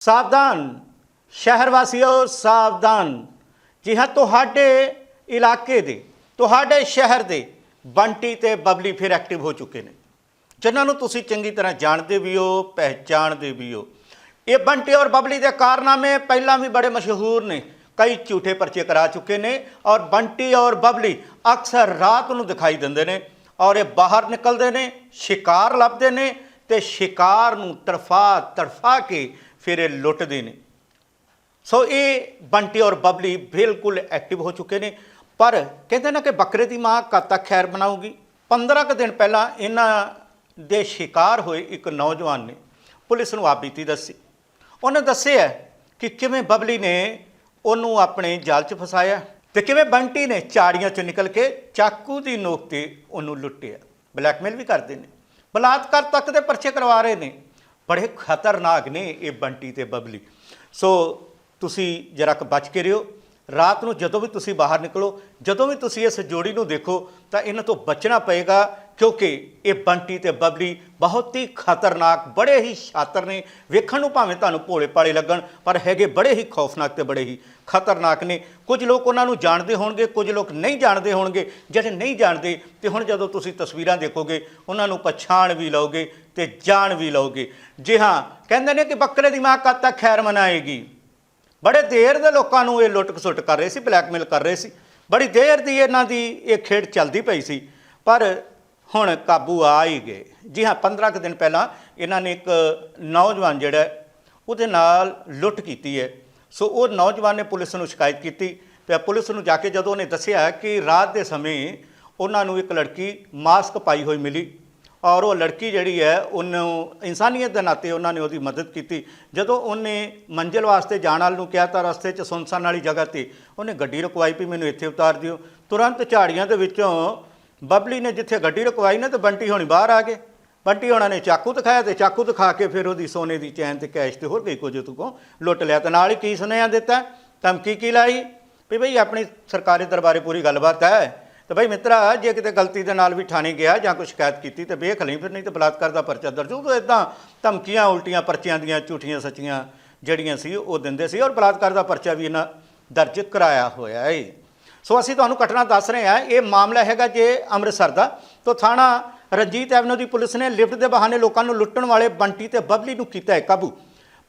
ਸਾਵਧਾਨ ਸ਼ਹਿਰ ਵਾਸੀਓ ਸਾਵਧਾਨ। ਜੀ ਹਾਂ, ਤੁਹਾਡੇ ਇਲਾਕੇ ਦੇ, ਤੁਹਾਡੇ ਸ਼ਹਿਰ ਦੇ ਬੰਟੀ ਤੇ ਬਬਲੀ ਫਿਰ ਐਕਟਿਵ ਹੋ ਚੁੱਕੇ ਨੇ। ਜਿਨ੍ਹਾਂ ਨੂੰ ਤੁਸੀਂ ਚੰਗੀ ਤਰ੍ਹਾਂ ਜਾਣਦੇ ਵੀ ਹੋ, ਪਹਿਚਾਣਦੇ ਵੀ ਹੋ। ਇਹ ਬੰਟੀ ਔਰ ਬਬਲੀ ਦੇ ਕਾਰਨਾਮੇ ਪਹਿਲਾਂ ਵੀ ਬੜੇ ਮਸ਼ਹੂਰ ਨੇ, ਕਈ ਝੂਠੇ ਪਰਚੇ ਕਰਾ ਚੁੱਕੇ ਨੇ ਔਰ ਬੰਟੀ ਔਰ ਬਬਲੀ ਅਕਸਰ ਰਾਤ ਨੂੰ ਦਿਖਾਈ ਦਿੰਦੇ ਨੇ ਔਰ ਇਹ ਬਾਹਰ ਨਿਕਲਦੇ ਨੇ, ਸ਼ਿਕਾਰ ਲੱਭਦੇ ਨੇ ਤੇ ਸ਼ਿਕਾਰ ਨੂੰ ਤਰਫਾ ਤਰਫਾ ਕੇ ਫਿਰ ਇਹ ਲੁੱਟਦੇ ਨੇ। ਸੋ ਇਹ ਬੰਟੀ ਔਰ ਬਬਲੀ ਬਿਲਕੁਲ ਐਕਟਿਵ ਹੋ ਚੁੱਕੇ ਨੇ। ਪਰ ਕਹਿੰਦੇ ਨਾ ਕਿ ਬੱਕਰੇ ਦੀ ਮਾਂ ਕਦ ਤੱਕ ਖੈਰ ਬਣਾਊਗੀ 15 ਕੁ ਦਿਨ ਪਹਿਲਾਂ ਇਹਨਾਂ ਦੇ ਸ਼ਿਕਾਰ ਹੋਏ ਇੱਕ ਨੌਜਵਾਨ ਨੇ। ਪੁਲਿਸ ਨੂੰ ਆਪ ਬੀਤੀ ਦੱਸੀ। ਉਹਨੇ ਦੱਸਿਆ ਕਿ ਕਿਵੇਂ ਬਬਲੀ ਨੇ ਉਹਨੂੰ ਆਪਣੇ ਜਾਲ 'ਚ ਫਸਾਇਆ ਤੇ ਕਿਵੇਂ ਬੰਟੀ ਨੇ ਚਾੜੀਆਂ 'ਚੋਂ ਨਿਕਲ ਕੇ ਚਾਕੂ ਦੀ ਨੋਕ ਤੇ ਉਹਨੂੰ ਲੁੱਟਿਆ। ਬਲੈਕਮੇਲ ਵੀ ਕਰਦੇ ਨੇ। ਬਲਾਤਕਾਰ ਤੱਕ ਦੇ ਪਰਚੇ ਕਰਵਾ ਰਹੇ ਨੇ। ਬੜੇ ਖਤਰਨਾਕ ਨੇ ਇਹ ਬੰਟੀ ਤੇ ਬਬਲੀ। ਸੋ ਤੁਸੀਂ ਜਰਾ ਕੁ ਬਚ ਕੇ ਰਿਓ। ਰਾਤ ਨੂੰ ਜਦੋਂ ਵੀ ਤੁਸੀਂ ਬਾਹਰ ਨਿਕਲੋ, ਜਦੋਂ ਵੀ ਤੁਸੀਂ ਇਸ ਜੋੜੀ ਨੂੰ ਦੇਖੋ, ਤਾਂ ਇਹਨਾਂ ਤੋਂ ਬਚਣਾ ਪਏਗਾ ਕਿਉਂਕਿ ਇਹ ਬੰਟੀ ਤੇ ਬਬਲੀ ਬਹੁਤ ਹੀ ਖਤਰਨਾਕ, ਬੜੇ ਹੀ ਸ਼ਾਤਰ ਨੇ। ਵੇਖਣ ਨੂੰ ਭਾਵੇਂ ਤੁਹਾਨੂੰ ਭੋਲੇ ਭਾਲੇ ਲੱਗਣ, ਪਰ ਹੈਗੇ ਬੜੇ ਹੀ ਖੌਫਨਾਕ ਤੇ ਬੜੇ ਹੀ ਖਤਰਨਾਕ ਨੇ। ਕੁਝ ਲੋਕ ਉਹਨਾਂ ਨੂੰ ਜਾਣਦੇ ਹੋਣਗੇ, ਕੁਝ ਲੋਕ ਨਹੀਂ ਜਾਣਦੇ ਹੋਣਗੇ। ਜਿਹੜੇ ਨਹੀਂ ਜਾਣਦੇ, ਤੇ ਹੁਣ ਜਦੋਂ ਤੁਸੀਂ ਤਸਵੀਰਾਂ ਦੇਖੋਗੇ, ਉਹਨਾਂ ਨੂੰ ਪਛਾਣ ਵੀ ਲਓਗੇ ਤੇ ਜਾਣ ਵੀ ਲਓਗੇ। ਜੀ ਹਾਂ, ਕਹਿੰਦੇ ਨੇ ਕਿ ਬੱਕਰੇ ਦੀ ਮਾਂ ਕਦ ਤੱਕ ਖੈਰ ਮਨਾਏਗੀ? ਬੜੇ ਦੇਰ ਦੇ ਲੋਕਾਂ ਨੂੰ ਇਹ ਲੁੱਟ ਖਸੁੱਟ ਕਰ ਰਹੇ ਸੀ, ਬਲੈਕਮੇਲ ਕਰ ਰਹੇ ਸੀ। ਬੜੀ ਦੇਰ ਦੀ ਇਹਨਾਂ ਦੀ ਇਹ ਖੇਡ ਚੱਲਦੀ ਪਈ ਸੀ। ਪਰ ਹੁਣ ਕਾਬੂ ਆ ਹੀ ਗਏ। ਜੀ ਹਾਂ 15 ਕੁ ਦਿਨ ਪਹਿਲਾਂ ਇਹਨਾਂ ਨੇ ਇੱਕ ਨੌਜਵਾਨ ਜਿਹੜਾ ਉਹਦੇ ਨਾਲ ਲੁੱਟ ਕੀਤੀ ਹੈ। ਸੋ ਉਹ ਨੌਜਵਾਨ ਨੇ ਪੁਲਿਸ ਨੂੰ ਸ਼ਿਕਾਇਤ ਕੀਤੀ ਤੇ ਪੁਲਿਸ ਨੂੰ ਜਾ ਕੇ ਜਦੋਂ ਉਹਨੇ ਦੱਸਿਆ ਕਿ ਰਾਤ ਦੇ ਸਮੇਂ ਉਹਨਾਂ ਨੂੰ ਇੱਕ ਲੜਕੀ ਮਾਸਕ ਪਾਈ ਹੋਈ ਮਿਲੀ ਔਰ ਉਹ ਲੜਕੀ ਜਿਹੜੀ ਹੈ, ਉਹਨੂੰ ਇਨਸਾਨੀਅਤ ਦੇ ਨਾਤੇ ਉਹਨਾਂ ਨੇ ਉਹਦੀ ਮਦਦ ਕੀਤੀ। ਜਦੋਂ ਉਹਨੇ ਮੰਜ਼ਿਲ ਵਾਸਤੇ ਜਾਣ ਵਾਲ ਨੂੰ ਕਿਹਾ ਤਾਂ ਰਸਤੇ 'ਚ ਸੁਨਸਾਨ ਵਾਲੀ ਜਗ੍ਹਾ ਤੇ ਉਹਨੇ ਗੱਡੀ ਰੁਕਵਾਈ ਵੀ ਮੈਨੂੰ ਇੱਥੇ ਉਤਾਰ ਦਿਓ। ਤੁਰੰਤ ਝਾੜੀਆਂ ਦੇ ਵਿੱਚੋਂ ਬਬਲੀ ਨੇ ਜਿੱਥੇ ਗੱਡੀ ਰੁਕਵਾਈ ਨਾ ਤੇ ਬੰਟੀ ਹੋਣੀ ਬਾਹਰ ਆ ਗਏ। ਬੰਟੀ ਹੋਣਾ ਨੇ ਚਾਕੂ ਦਿਖਾਇਆ ਤੇ ਚਾਕੂ ਦਿਖਾ ਕੇ ਫਿਰ ਉਹਦੀ ਸੋਨੇ ਦੀ ਚੈਨ ਤੇ ਕੈਸ਼ ਤੇ ਹੋਰ ਕਈ ਕੁਝ ਤੋਂ ਲੁੱਟ ਲਿਆ ਤੇ ਨਾਲ ਹੀ ਕੀ ਸੁਨੇਹਾ ਦਿੱਤਾ? ਧਮਕੀ ਕੀ ਲਾਈ? ਵੀ ਭਈ ਆਪਣੀ ਸਰਕਾਰੀ ਦਰਬਾਰੇ ਪੂਰੀ ਗੱਲਬਾਤ ਹੈ। ਤੇ ਭਾਈ ਮਿੱਤਰਾ, ਜੇ ਕਿਤੇ ਗਲਤੀ ਦੇ ਨਾਲ ਵੀ ਥਾਣੇ ਗਿਆ ਜਾਂ ਕੋਈ ਸ਼ਿਕਾਇਤ ਕੀਤੀ ਤੇ ਵੇਖ ਲਈ, ਫਿਰ ਨਹੀਂ ਤੇ ਬਲਾਤਕਾਰ ਦਾ ਪਰਚਾ ਦਰਜ। ਹੋਊ ਤਾਂ ਇਦਾਂ ਧਮਕੀਆਂ, ਉਲਟੀਆਂ ਪਰਚਿਆਂ ਦੀਆਂ ਝੂਠੀਆਂ ਸੱਚੀਆਂ ਜਿਹੜੀਆਂ ਸੀ, ਉਹ ਦਿੰਦੇ ਸੀ ਔਰ ਬਲਾਤਕਾਰ ਦਾ ਪਰਚਾ ਵੀ ਇਹਨਾਂ ਦਰਜ ਕਰਾਇਆ ਹੋਇਆ ਹੈ ਸੋ ਅਸੀਂ ਤੁਹਾਨੂੰ ਘਟਨਾ ਦੱਸ ਰਹੇ ਹਾਂ। ਇਹ ਮਾਮਲਾ ਹੈਗਾ ਜੇ ਅੰਮ੍ਰਿਤਸਰ ਦਾ। ਤੋਂ ਥਾਣਾ ਰਣਜੀਤ ਐਵਨਿਊ ਦੀ ਪੁਲਿਸ ਨੇ ਲਿਫਟ ਦੇ ਬਹਾਨੇ ਲੋਕਾਂ ਨੂੰ ਲੁੱਟਣ ਵਾਲੇ ਬੰਟੀ ਤੇ ਬਬਲੀ ਨੂੰ ਕੀਤਾ ਹੈ ਕਾਬੂ।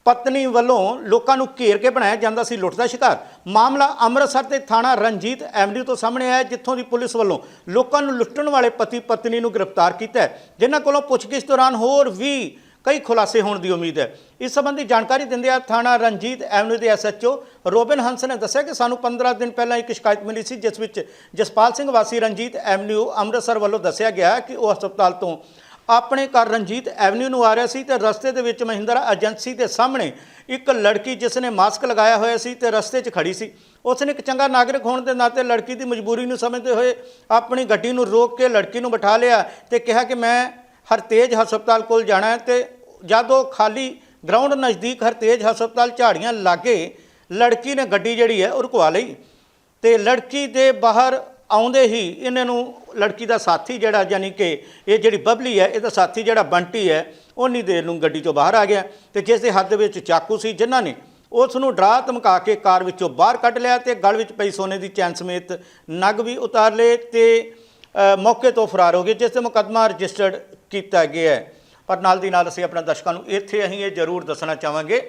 ਪਤਨੀ ਵੱਲੋਂ ਲੋਕਾਂ ਨੂੰ ਘੇਰ ਕੇ ਬਣਾਇਆ ਜਾਂਦਾ ਸੀ ਲੁੱਟ ਦਾ ਸ਼ਿਕਾਰ। ਮਾਮਲਾ ਅੰਮ੍ਰਿਤਸਰ ਦੇ ਥਾਣਾ ਰਣਜੀਤ ਐਵਨਿਊ ਤੋਂ ਸਾਹਮਣੇ ਆਇਆ, ਜਿੱਥੋਂ ਦੀ ਪੁਲਿਸ ਵੱਲੋਂ ਲੋਕਾਂ ਨੂੰ ਲੁੱਟਣ ਵਾਲੇ ਪਤੀ ਪਤਨੀ ਨੂੰ ਗ੍ਰਿਫਤਾਰ ਕੀਤਾ ਜਿਨ੍ਹਾਂ ਕੋਲੋਂ ਪੁੱਛਗਿੱਛ ਦੌਰਾਨ ਹੋਰ ਵੀ ਕਈ ਖੁਲਾਸੇ ਹੋਣ ਦੀ ਉਮੀਦ ਹੈ। ਇਸ ਸੰਬੰਧੀ ਜਾਣਕਾਰੀ ਦਿੰਦਿਆਂ ਥਾਣਾ ਰਣਜੀਤ ਐਵਨਿਊ ਦੇ ਐਸਐਚਓ ਰੋਬਿਨ ਹੰਸ ਨੇ ਦੱਸਿਆ ਕਿ ਸਾਨੂੰ 15 ਦਿਨ ਪਹਿਲਾਂ ਇੱਕ ਸ਼ਿਕਾਇਤ ਮਿਲੀ ਸੀ, ਜਿਸ ਵਿੱਚ ਜਸਪਾਲ ਸਿੰਘ ਵਾਸੀ ਰਣਜੀਤ ਐਵਨਿਊ ਅੰਮ੍ਰਿਤਸਰ ਵੱਲੋਂ ਦੱਸਿਆ ਗਿਆ ਕਿ ਉਹ ਹਸਪਤਾਲ ਤੋਂ ਆਪਣੇ ਘਰ ਰਣਜੀਤ ਐਵਨਿਊ ਨੂੰ ਆ ਰਿਹਾ ਸੀ ਤੇ ਰਸਤੇ ਦੇ ਵਿੱਚ ਮਹਿੰਦਰਾ ਏਜੰਸੀ ਦੇ ਸਾਹਮਣੇ ਇੱਕ ਲੜਕੀ ਜਿਸ ਨੇ ਮਾਸਕ ਲਗਾਇਆ ਹੋਇਆ ਸੀ ਤੇ ਰਸਤੇ 'ਚ ਖੜੀ ਸੀ। ਉਸ ਨੇ ਇੱਕ ਚੰਗਾ ਨਾਗਰਿਕ ਹੋਣ ਦੇ ਨਾਤੇ ਲੜਕੀ ਦੀ ਮਜਬੂਰੀ ਨੂੰ ਸਮਝਦੇ ਹੋਏ ਆਪਣੀ ਗੱਡੀ ਨੂੰ ਰੋਕ ਕੇ ਲੜਕੀ ਨੂੰ ਬਿਠਾ ਲਿਆ ਤੇ ਕਿਹਾ ਕਿ ਮੈਂ ਹਰਤੇਜ ਹਸਪਤਾਲ ਕੋਲ ਜਾਣਾ ਹੈ ਤੇ ਉਹ ਖਾਲੀ ਗਰਾਊਂਡ ਨਜ਼ਦੀਕ ਹਰਤੇਜ ਹਸਪਤਾਲ ਝਾੜੀਆਂ ਲਾਗੇ ਲੜਕੀ ਨੇ ਗੱਡੀ ਜਿਹੜੀ ਹੈ ਉਹ ਰੁਕਵਾ ਲਈ ਤੇ ਲੜਕੀ ਦੇ ਬਾਹਰ ਆਉਂਦੇ ਹੀ ਇਹਨਾਂ ਨੂੰ ਲੜਕੀ ਦਾ ਸਾਥੀ ਜਿਹੜਾ ਯਾਨੀ ਕਿ ਇਹ ਜਿਹੜੀ ਬਬਲੀ ਹੈ, ਇਹਦਾ ਸਾਥੀ ਜਿਹੜਾ ਬੰਟੀ ਹੈ ਉਨੀ ਦੇਰ ਨੂੰ ਗੱਡੀ 'ਚੋਂ ਬਾਹਰ ਆ ਗਿਆ ਤੇ ਜਿਸ ਦੇ ਹੱਥ ਵਿੱਚ ਚਾਕੂ ਸੀ ਜਿਨ੍ਹਾਂ ਨੇ ਉਸ ਨੂੰ ਡਰਾ ਧਮਕਾ ਕੇ ਕਾਰ ਵਿੱਚੋਂ ਬਾਹਰ ਕੱਢ ਲਿਆ ਤੇ ਗਲ ਵਿੱਚ ਪਈ ਸੋਨੇ ਦੀ ਚੈਨ ਸਮੇਤ ਨਗ ਵੀ ਉਤਾਰ ਲਏ ਤੇ ਮੌਕੇ ਤੋਂ ਫਰਾਰ ਹੋ ਗਏ, ਜਿਸ ਤੇ ਮੁਕੱਦਮਾ ਰਜਿਸਟਰਡ ਕੀਤਾ ਗਿਆ ਹੈ। ਪਰ ਨਾਲ ਦੀ ਨਾਲ ਅਸੀਂ ਆਪਣੇ ਦਰਸ਼ਕਾਂ ਨੂੰ ਇੱਥੇ ਅਸੀਂ ਇਹ ਜ਼ਰੂਰ ਦੱਸਣਾ ਚਾਹਾਂਗੇ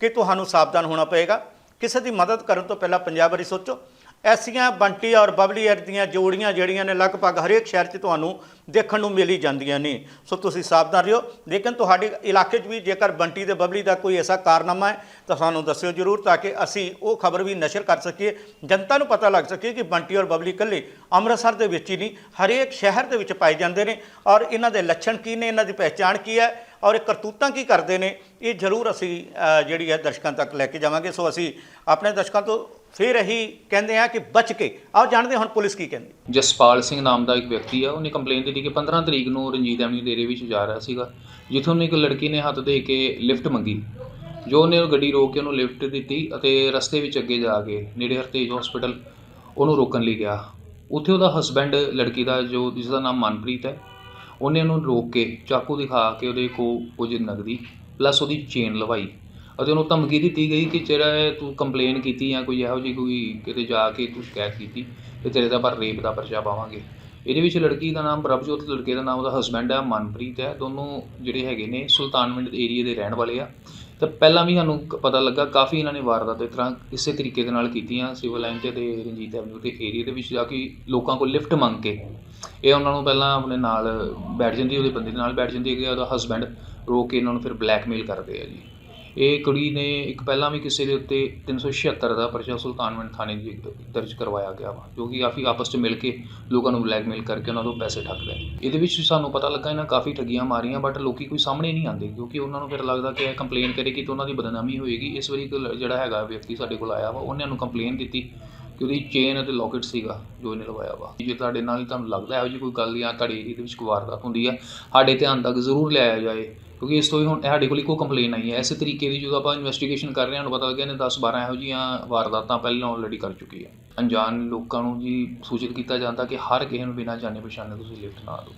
ਕਿ ਤੁਹਾਨੂੰ ਸਾਵਧਾਨ ਹੋਣਾ ਪਏਗਾ। ਕਿਸੇ ਦੀ ਮਦਦ ਕਰਨ ਤੋਂ ਪਹਿਲਾਂ ਪੰਜਾਬ ਵਾਰੀ ਸੋਚੋ। ਐਸੀਆਂ ਬੰਟੀ ਔਰ ਬਬਲੀ ਐਰ ਦੀਆਂ ਜੋੜੀਆਂ ਜਿਹੜੀਆਂ ਨੇ ਲਗਭਗ ਹਰੇਕ ਸ਼ਹਿਰ 'ਚ ਤੁਹਾਨੂੰ ਦੇਖਣ ਨੂੰ ਮਿਲੀ ਜਾਂਦੀਆਂ ਨੇ। ਸੋ ਤੁਸੀਂ ਸਾਵਧਾਨ ਰਹੋ। ਲੇਕਿਨ ਤੁਹਾਡੇ ਇਲਾਕੇ 'ਚ ਵੀ ਜੇਕਰ ਬੰਟੀ ਤੇ ਬਬਲੀ ਦਾ ਕੋਈ ਐਸਾ ਕਾਰਨਾਮਾ ਹੈ, ਤਾਂ ਸਾਨੂੰ ਦੱਸਿਓ ਜ਼ਰੂਰ ਤਾਂ ਕਿ ਅਸੀਂ ਉਹ ਖਬਰ ਵੀ ਨਸ਼ਰ ਕਰ ਸਕੀਏ। ਜਨਤਾ ਨੂੰ ਪਤਾ ਲੱਗ ਸਕੇ ਕਿ ਬੰਟੀ ਔਰ ਬਬਲੀ ਇਕੱਲੇ ਅੰਮ੍ਰਿਤਸਰ ਦੇ ਵਿੱਚ ਹੀ ਨਹੀਂ, ਹਰੇਕ ਸ਼ਹਿਰ ਦੇ ਵਿੱਚ ਪਾਏ ਜਾਂਦੇ ਨੇ। ਔਰ ਇਹਨਾਂ ਦੇ ਲੱਛਣ ਕੀ ਨੇ? ਇਹਨਾਂ ਦੀ ਪਹਿਚਾਣ ਕੀ ਹੈ? ਔਰ ਇਹ ਕਰਤੂਤਾਂ ਕੀ ਕਰਦੇ ਨੇ? ਇਹ ਜ਼ਰੂਰ ਅਸੀਂ ਜਿਹੜੀ ਹੈ ਦਰਸ਼ਕਾਂ ਤੱਕ ਲੈ ਕੇ ਜਾਵਾਂਗੇ। ਸੋ ਅਸੀਂ ਆਪਣੇ ਦਰਸ਼ਕਾਂ ਤੋਂ ਫਿਰ ਅਸੀਂ ਕਹਿੰਦੇ ਆ ਕਿ ਬਚ ਕੇ। ਆਓ ਜਾਣਦੇ ਹੁਣ ਪੁਲਿਸ ਕੀ ਕਹਿੰਦੀ। ਜਸਪਾਲ ਸਿੰਘ ਨਾਮ ਦਾ ਇੱਕ ਵਿਅਕਤੀ ਆ, ਉਹਨੇ ਕੰਪਲੇਂਟ ਦਿੱਤੀ ਕਿ 15 ਤਰੀਕ ਨੂੰ ਰਣਜੀਤ ਐਵਨਿਊ ਦੇ ਏਰੀਏ ਵਿੱਚ ਜਾ ਰਿਹਾ ਸੀਗਾ, ਜਿੱਥੋਂ ਉਹਨੂੰ ਇੱਕ ਲੜਕੀ ਨੇ ਹੱਥ ਦੇ ਕੇ ਲਿਫਟ ਮੰਗੀ। ਜੋ ਉਹਨੇ ਉਹ ਗੱਡੀ ਰੋਕ ਕੇ ਉਹਨੂੰ ਲਿਫਟ ਦਿੱਤੀ ਅਤੇ ਰਸਤੇ ਵਿੱਚ ਅੱਗੇ ਜਾ ਕੇ ਨੇੜੇ ਹਰਤੇਜ ਹਸਪੀਟਲ ਉਹਨੂੰ ਰੋਕਣ ਲਈ ਗਿਆ। ਉੱਥੇ ਉਹਦਾ ਹਸਬੈਂਡ ਲੜਕੀ ਦਾ, ਜੋ ਜਿਸ ਦਾ ਨਾਮ ਮਨਪ੍ਰੀਤ ਹੈ, ਉਹਨੇ ਉਹਨੂੰ ਰੋਕ ਕੇ ਚਾਕੂ ਦਿਖਾ ਕੇ ਉਹਦੇ ਕੋਲ ਕੁਝ ਨਗਦੀ ਪਲੱਸ ਉਹਦੀ ਚੇਨ ਲਵਾਈ। ਅਤੇ ਉਹਨੂੰ ਧਮਕੀ ਦਿੱਤੀ ਗਈ ਕਿ ਜਿਹੜਾ ਇਹ ਤੂੰ ਕੰਪਲੇਨ ਕੀਤੀ ਜਾਂ ਕੋਈ ਇਹੋ ਜਿਹੀ ਕੋਈ ਕਿਤੇ ਜਾ ਕੇ ਤੂੰ ਸ਼ਿਕਾਇਤ ਕੀਤੀ ਅਤੇ ਤੇਰੇ ਤਾਂ ਪਰ ਰੇਪ ਦਾ ਪਰਚਾ ਪਾਵਾਂਗੇ। ਇਹਦੇ ਵਿੱਚ ਲੜਕੀ ਦਾ ਨਾਮ ਪ੍ਰਭਜੋਤ, ਲੜਕੇ ਦਾ ਨਾਮ ਉਹਦਾ ਹਸਬੈਂਡ ਹੈ ਮਨਪ੍ਰੀਤ ਹੈ। ਦੋਨੋਂ ਜਿਹੜੇ ਹੈਗੇ ਨੇ ਸੁਲਤਾਨਵਿੰਡ ਏਰੀਏ ਦੇ ਰਹਿਣ ਵਾਲੇ ਆ। ਤਾਂ ਪਹਿਲਾਂ ਵੀ ਸਾਨੂੰ ਪਤਾ ਲੱਗਾ, ਕਾਫੀ ਇਹਨਾਂ ਨੇ ਵਾਰਦਾਤ ਇਸ ਤਰ੍ਹਾਂ ਇਸੇ ਤਰੀਕੇ ਦੇ ਨਾਲ ਕੀਤੀਆਂ ਸਿਵਲ ਲਾਈਨ 'ਚ ਤੇ ਰਣਜੀਤ ਐਵਨਿਊ ਦੇ ਏਰੀਏ ਦੇ ਵਿੱਚ ਜਾ ਕੇ ਲੋਕਾਂ ਕੋਲ ਲਿਫਟ ਮੰਗ ਕੇ। ਇਹ ਉਹਨਾਂ ਨੂੰ ਪਹਿਲਾਂ ਆਪਣੇ ਨਾਲ ਬੈਠ ਜਾਂਦੀ, ਉਹਦੇ ਬੰਦੇ ਦੇ ਨਾਲ ਬੈਠ ਜਾਂਦੀ ਹੈ ਉਹਦਾ ਹਸਬੈਂਡ ਰੋਕ ਕੇ ਇਹਨਾਂ ਨੂੰ ਫਿਰ ਬਲੈਕਮੇਲ ਕਰਦੇ ਆ ਜੀ। ਇਹ ਕੁੜੀ ਨੇ ਇੱਕ ਪਹਿਲਾਂ ਵੀ ਕਿਸੇ ਦੇ ਉੱਤੇ 376 ਦਾ ਪਰਚਾ ਸੁਲਤਾਨਵਿੰਡ ਥਾਣੇ ਦੀ ਦਰਜ ਕਰਵਾਇਆ ਗਿਆ ਵਾ, ਜੋ ਕਿ ਕਾਫੀ ਆਪਸ 'ਚ ਮਿਲ ਕੇ ਲੋਕਾਂ ਨੂੰ ਬਲੈਕਮੇਲ ਕਰਕੇ ਉਹਨਾਂ ਤੋਂ ਪੈਸੇ ਠੱਗਦਾ ਹੈ ਇਹਦੇ ਵਿੱਚ ਸਾਨੂੰ ਪਤਾ ਲੱਗਾ ਇਹਨਾਂ ਕਾਫੀ ਠੱਗੀਆਂ ਮਾਰੀਆਂ ਬਟ ਲੋਕੀ ਕੋਈ ਸਾਹਮਣੇ ਨਹੀਂ ਆਉਂਦੇ, ਕਿਉਂਕਿ ਉਹਨਾਂ ਨੂੰ ਫਿਰ ਲੱਗਦਾ ਕਿ ਇਹ ਕੰਪਲੇਨ ਕਰੇਗੀ ਤਾਂ ਉਹਨਾਂ ਦੀ ਬਦਨਾਮੀ ਹੋਏਗੀ। ਇਸ ਵਾਰੀ ਇੱਕ ਜਿਹੜਾ ਹੈਗਾ ਵਿਅਕਤੀ ਸਾਡੇ ਕੋਲ ਆਇਆ ਵਾ, ਉਹਨੇ ਨੂੰ ਕੰਪਲੇਨ ਦਿੱਤੀ ਕਿ ਉਹਦੀ ਚੇਨ ਅਤੇ ਲੋਕਟ ਸੀਗਾ ਜੋ ਇਹਨੇ ਲਵਾਇਆ ਵਾ। ਜੇ ਤੁਹਾਡੇ ਨਾਲ ਹੀ ਤੁਹਾਨੂੰ ਲੱਗਦਾ ਇਹੋ ਜਿਹੀ ਕੋਈ ਗੱਲ ਜਾਂ ਤੁਹਾਡੇ ਏਰੀਏ ਦੇ ਵਿੱਚ ਕੋਈ ਵਾਰਦਾਤ ਹੁੰਦੀ ਆ, ਸਾਡੇ ਧਿਆਨ ਤੱਕ ਜ਼ਰੂਰ ਲਿਆਇਆ ਜਾਏ। ਕਿਉਂਕਿ ਇਸ ਤੋਂ ਹੀ ਹੁਣ ਸਾਡੇ ਕੋਲ ਇੱਕੋ ਕੰਪਲੇਨ ਆਈ ਹੈ। ਇਸੇ ਤਰੀਕੇ ਦੀ ਜਦੋਂ ਆਪਾਂ ਇਨਵੈਸਟੀਗੇਸ਼ਨ ਕਰ ਰਹੇ ਹਾਂ ਸਾਨੂੰ ਪਤਾ ਲੱਗਿਆ ਨੇ 10 12 ਇਹੋ ਜਿਹੀਆਂ ਵਾਰਦਾਤਾਂ ਪਹਿਲਾਂ ਆਲਰੇਡੀ ਕਰ ਚੁੱਕੀ ਹੈ। ਅਣਜਾਣ ਲੋਕਾਂ ਨੂੰ ਜੀ ਸੂਚਿਤ ਕੀਤਾ ਜਾਂਦਾ ਕਿ ਹਰ ਕਿਸੇ ਨੂੰ ਬਿਨਾਂ ਜਾਣੇ ਪਛਾਣੇ ਤੁਸੀਂ ਲਿਫਟ ਨਾ ਦਿਓ।